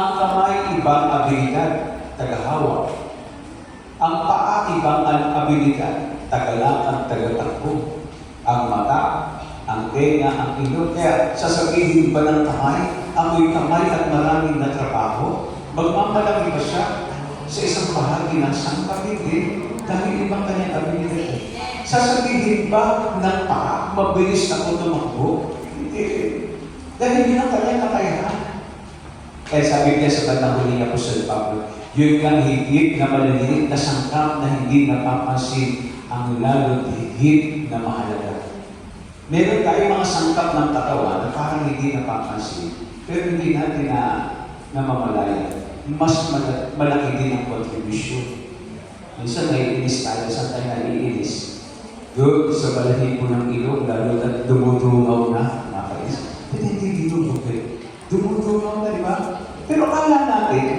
Ang kamay, ibang abilidad, tagahawak. Ang paa, ibang an- abilidad, tagalakad, tagatakbo. Ang mata, ang tenga, ang ilong. Kaya sasabihin ba ng kamay, amoy kamay at maraming na trabaho? Magmamalaki ba siya sa isang bahagi ng sangkap? Hindi. Dahil ibang kanyang abilidad. Sasabihin ba ng paa, mabilis ako tumakbo? Hindi. Dahil yun ang kanyang kakayahan. Kaya sabi niya sa bandang huli niya po sa Pablo, yun ang higit na maliliit na sangkap na hindi napapansin ang lalo higit na mahalaga. Meron tayong mga sangkap ng katawan na parang hindi napapansin, pero hindi natin na namamalaya. Mas mala- malaki din ang contribution. Minsan naiinis tayo, saan tayo naiinis? Doon sa balahibo ng ilong, lalo na dumudungaw na, nakainis. Pero hindi dinudugay. Dumudungaw na, di ba? Pero kala natin,